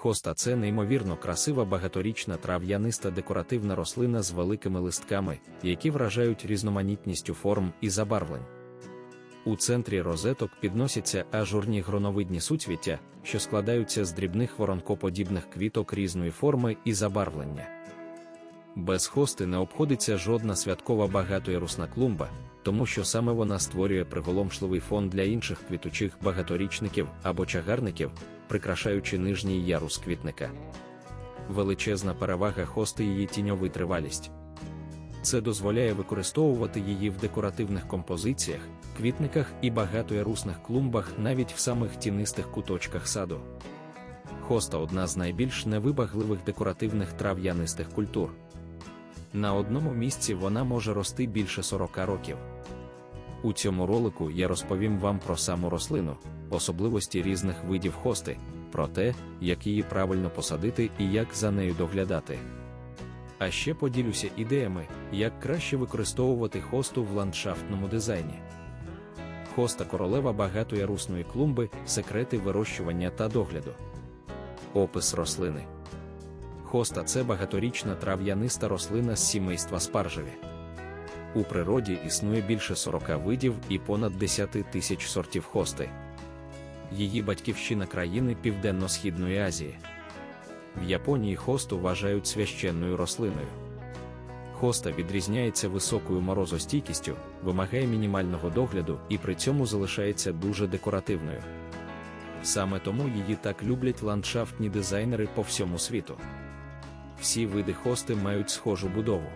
Хоста це неймовірно красива багаторічна трав'яниста декоративна рослина з великими листками, які вражають різноманітністю форм і забарвлень. У центрі розеток підносяться ажурні гроновидні суцвіття, що складаються з дрібних воронкоподібних квіток різної форми і забарвлення. Без хости не обходиться жодна святкова багатоярусна клумба, тому що саме вона створює приголомшливий фон для інших квітучих багаторічників або чагарників, прикрашаючи нижній ярус квітника. Величезна перевага хости її тіньовий тривалість. Це дозволяє використовувати її в декоративних композиціях, квітниках і багатоярусних клумбах навіть в самих тінистих куточках саду. Хоста одна з найбільш невибагливих декоративних трав'янистих культур. На одному місці вона може рости більше 40 років. У цьому ролику я розповім вам про саму рослину, особливості різних видів хости, про те, як її правильно посадити і як за нею доглядати. А ще поділюся ідеями, як краще використовувати хосту в ландшафтному дизайні. Хоста королева багатоярусної клумби, секрети вирощування та догляду. Опис рослини. Хоста це багаторічна трав'яниста рослина з сімейства спаржеві. У природі існує більше 40 видів і понад 10 тисяч сортів хости. Її батьківщина країни Південно-Східної Азії. В Японії хосту вважають священною рослиною. Хоста відрізняється високою морозостійкістю, вимагає мінімального догляду і при цьому залишається дуже декоративною. Саме тому її так люблять ландшафтні дизайнери по всьому світу. Всі види хости мають схожу будову.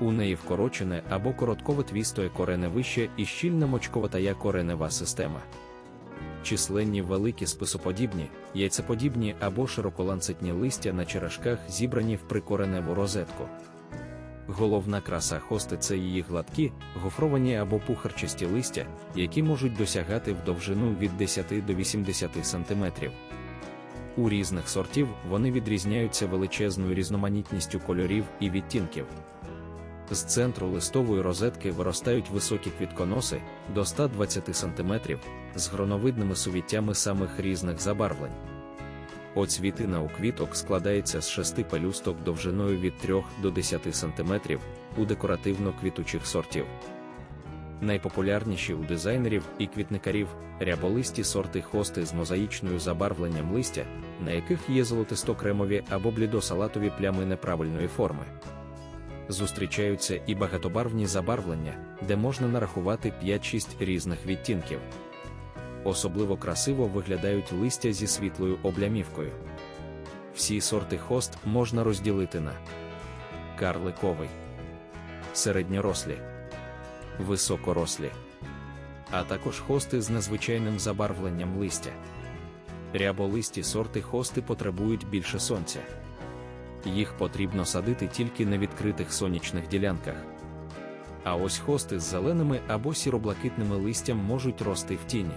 У неї вкорочене або короткове корене вище і щільна мочковатая коренева система. Численні великі списоподібні, яйцеподібні або широколанцетні листя на черешках зібрані в прикореневу розетку. Головна краса хости це її гладкі, гофровані або пухарчасті листя, які можуть досягати в довжину від 10 до 80 см. У різних сортів вони відрізняються величезною різноманітністю кольорів і відтінків. З центру листової розетки виростають високі квітконоси до 120 см з гроновидними сувіттями самих різних забарвлень. Оцвітина у квіток складається з шести пелюсток довжиною від 3 до 10 см у декоративно-квітучих сортів. Найпопулярніші у дизайнерів і квітникарів ряболисті сорти хости з мозаїчною забарвленням листя, на яких є золотисто-кремові або блідо-салатові плями неправильної форми. Зустрічаються і багатобарвні забарвлення, де можна нарахувати 5-6 різних відтінків. Особливо красиво виглядають листя зі світлою облямівкою. Всі сорти хост можна розділити на карликовий, середньорослі, високорослі, а також хости з незвичайним забарвленням листя. Ряболисті сорти хости потребують більше сонця. Їх потрібно садити тільки на відкритих сонячних ділянках. А ось хости з зеленими або сіроблакитними листям можуть рости в тіні.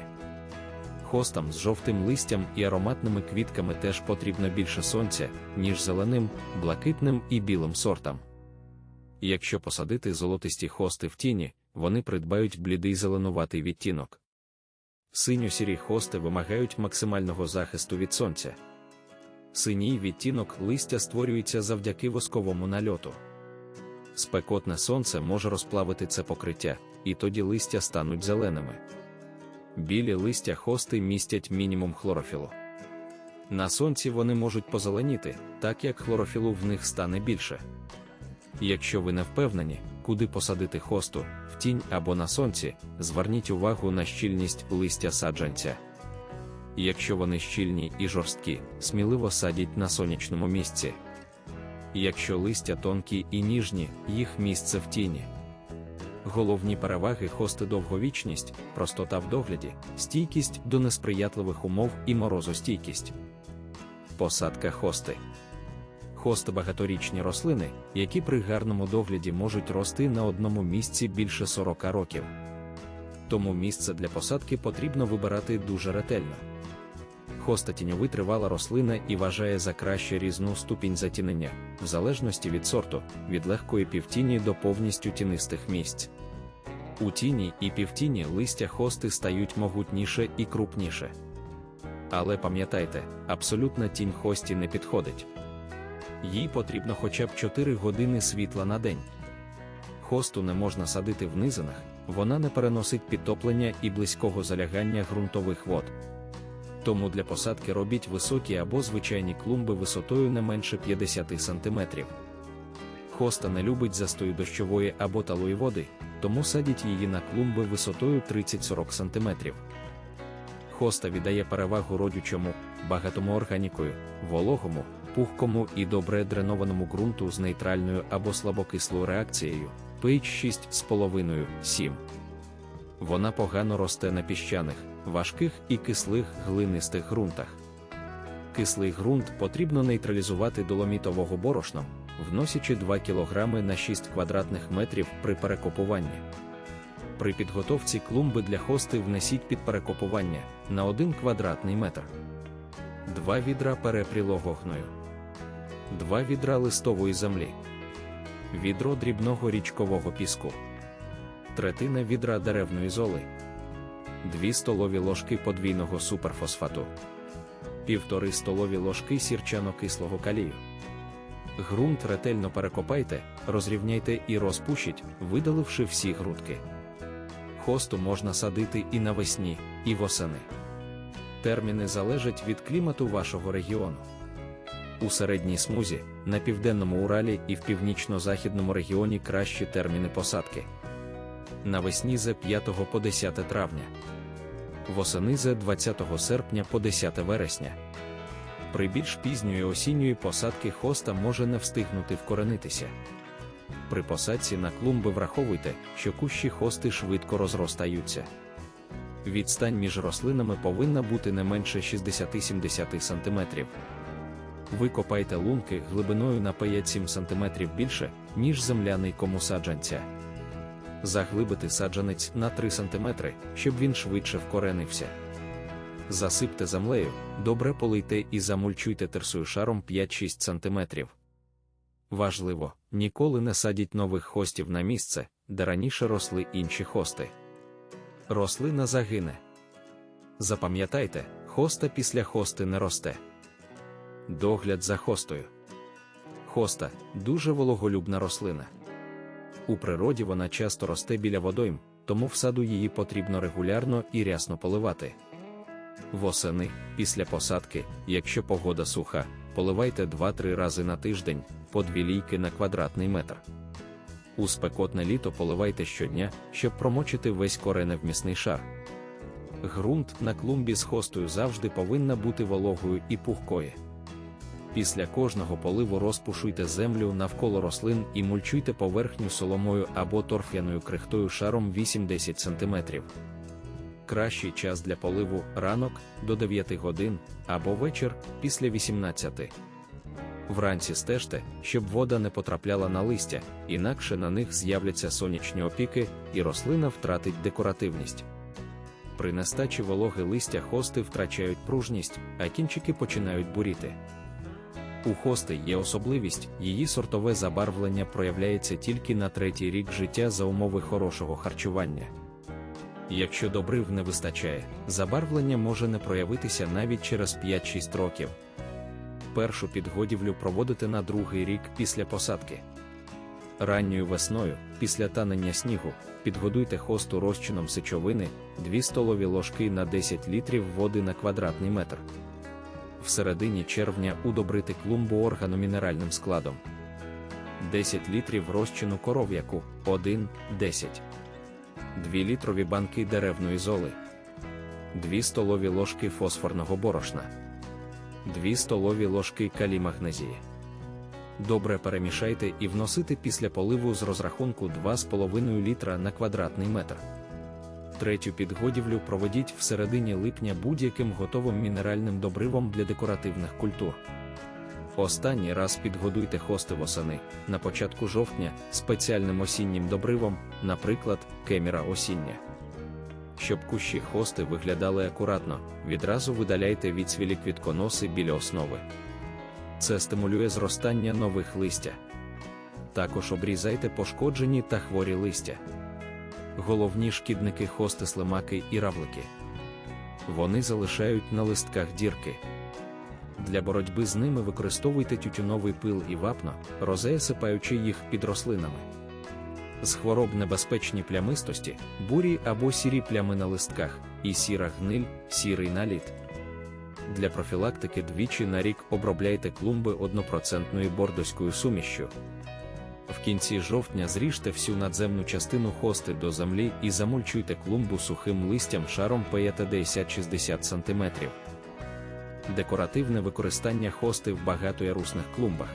Хостам з жовтим листям і ароматними квітками теж потрібно більше сонця, ніж зеленим, блакитним і білим сортам. Якщо посадити золотисті хости в тіні, вони придбають блідий зеленуватий відтінок. Синьо-сірі хости вимагають максимального захисту від сонця. Синій відтінок листя створюється завдяки восковому нальоту. Спекотне сонце може розплавити це покриття, і тоді листя стануть зеленими. Білі листя хости містять мінімум хлорофілу. На сонці вони можуть позеленіти, так як хлорофілу в них стане більше. Якщо ви не впевнені, куди посадити хосту, в тінь або на сонці, зверніть увагу на щільність листя саджанця. Якщо вони щільні і жорсткі, сміливо садіть на сонячному місці. Якщо листя тонкі і ніжні, їх місце в тіні. Головні переваги хости довговічність, простота в догляді, стійкість до несприятливих умов і морозостійкість. Посадка хости. Хости багаторічні рослини, які при гарному догляді можуть рости на одному місці більше 40 років. Тому місце для посадки потрібно вибирати дуже ретельно. Хоста тіньови тривала рослина і вважає за краще різну ступінь затінення, в залежності від сорту, від легкої півтіні до повністю тінистих місць. У тіні і півтіні листя хости стають могутніше і крупніше. Але пам'ятайте, абсолютна тінь хості не підходить. Їй потрібно хоча б 4 години світла на день. Хосту не можна садити в низинах, вона не переносить підтоплення і близького залягання ґрунтових вод. Тому для посадки робіть високі або звичайні клумби висотою не менше 50 см. Хоста не любить застою дощової або талої води, тому садіть її на клумби висотою 30-40 см. Хоста віддає перевагу родючому, багатому органікою, вологому, пухкому і добре дренованому ґрунту з нейтральною або слабокислою реакцією pH 6,5-7. Вона погано росте на піщаних, важких і кислих глинистих ґрунтах. Кислий ґрунт потрібно нейтралізувати доломітового борошном, вносячи 2 кг на 6 квадратних метрів при перекопуванні. При підготовці клумби для хости внесіть під перекопування на 1 квадратний метр. 2 відра перепрілого гною. 2 відра листової землі. Відро дрібного річкового піску. Третина відра деревної золи. 2 столові ложки подвійного суперфосфату. Півтори столові ложки сірчано-кислого калію. Грунт ретельно перекопайте, розрівняйте і розпушіть, видаливши всі грудки. Хосту можна садити і навесні, і восени. Терміни залежать від клімату вашого регіону. У середній смузі, на південному Уралі і в північно-західному регіоні кращі терміни посадки. Навесні з 5 по 10 травня. Восени з 20 серпня по 10 вересня. При більш пізньої осінньої посадки хоста може не встигнути вкоренитися. При посадці на клумби враховуйте, що кущі хости швидко розростаються. Відстань між рослинами повинна бути не менше 60-70 см. Викопайте лунки глибиною на 5-7 см більше, ніж земляний кому саджанця. Заглибити саджанець на 3 см, щоб він швидше вкоренився. Засипте землею, добре полийте і замульчуйте терсою шаром 5-6 см. Важливо, ніколи не садіть нових хостів на місце, де раніше росли інші хости. Рослина загине. Запам'ятайте, хоста після хости не росте. Догляд за хостою. Хоста дуже вологолюбна рослина. У природі вона часто росте біля водойм, тому в саду її потрібно регулярно і рясно поливати. Восени, після посадки, якщо погода суха, поливайте 2-3 рази на тиждень, по 2 лійки на квадратний метр. У спекотне літо поливайте щодня, щоб промочити весь кореневмісний шар. Грунт на клумбі з хостою завжди повинна бути вологою і пухкою. Після кожного поливу розпушуйте землю навколо рослин і мульчуйте поверхню соломою або торф'яною крихтою шаром 8-10 см. Кращий час для поливу ранок до 9 годин або вечір після 18. Вранці стежте, щоб вода не потрапляла на листя, інакше на них з'являться сонячні опіки, і рослина втратить декоративність. При нестачі вологи листя хости втрачають пружність, а кінчики починають буріти. У хости є особливість, її сортове забарвлення проявляється тільки на третій рік життя за умови хорошого харчування. Якщо добрив не вистачає, забарвлення може не проявитися навіть через 5-6 років. Першу підгодівлю проводити на другий рік після посадки. Ранньою весною, після танення снігу, підгодуйте хосту розчином сечовини 2 столові ложки на 10 літрів води на квадратний метр. В середині червня удобрити клумбу органомінеральним складом. 10 літрів розчину коров'яку 1, 10. 2 літрові банки деревної золи, 2 столові ложки фосфорного борошна, 2 столові ложки калімагнезії. Добре перемішайте і вносити після поливу з розрахунку 2,5 літра на квадратний метр. Третю підгодівлю проведіть в середині липня будь-яким готовим мінеральним добривом для декоративних культур. Останній раз підгодуйте хости восени на початку жовтня спеціальним осіннім добривом, наприклад, кеміра осіння. Щоб кущі хости виглядали акуратно, відразу видаляйте відсвілі квітконоси біля основи. Це стимулює зростання нових листя. Також обрізайте пошкоджені та хворі листя. Головні шкідники хости слимаки і равлики. вони залишають на листках дірки. Для боротьби з ними використовуйте тютюновий пил і вапно, розеясипаючи їх під рослинами. З хвороб небезпечні плямистості, бурі або сірі плями на листках, і сіра гниль, сірий наліт. Для профілактики двічі на рік обробляйте клумби 1% бордоською сумішшю. Кінці жовтня зріжте всю надземну частину хости до землі і замульчуйте клумбу сухим листям шаром 50-60 см. Декоративне використання хости в багатоярусних клумбах.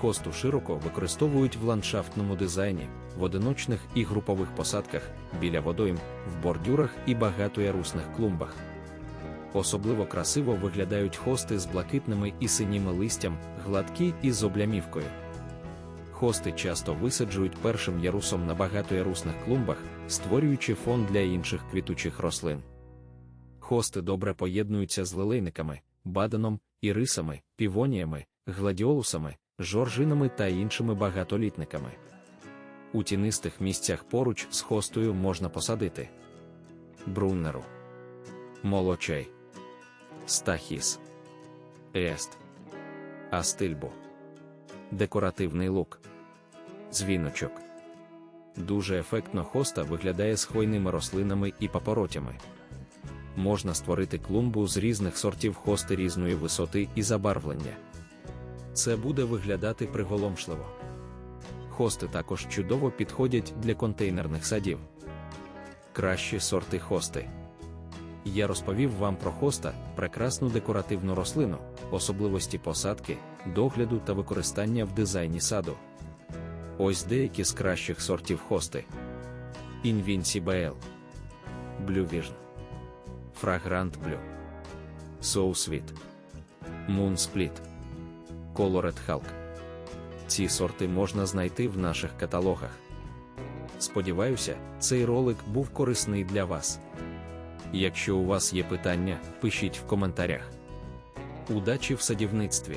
Хосту широко використовують в ландшафтному дизайні, в одиночних і групових посадках, біля водойм, в бордюрах і багатоярусних клумбах. Особливо красиво виглядають хости з блакитними і синіми листям, гладкі і з облямівкою. Хости часто висаджують першим ярусом на багатоярусних клумбах, створюючи фон для інших квітучих рослин. Хости добре поєднуються з лилейниками, баданом, ірисами, півоніями, гладіолусами, жоржинами та іншими багатолітниками. У тінистих місцях поруч з хостою можна посадити. Бруннеру, молочай, стахіс, ест, астильбу, декоративний лук, дзвіночок. Дуже ефектно хоста виглядає з хвойними рослинами і папоротями. Можна створити клумбу з різних сортів хости різної висоти і забарвлення. Це буде виглядати приголомшливо. Хости також чудово підходять для контейнерних садів. Кращі сорти хости. Я розповів вам про хоста, прекрасну декоративну рослину, особливості посадки, догляду та використання в дизайні саду. Ось деякі з кращих сортів хости: Invincible, Blue Vision, Fragrant Blue, So Sweet, Moon Split, Colored Hulk. Ці сорти можна знайти в наших каталогах. Сподіваюся, цей ролик був корисний для вас. Якщо у вас є питання, пишіть в коментарях. Удачі в садівництві!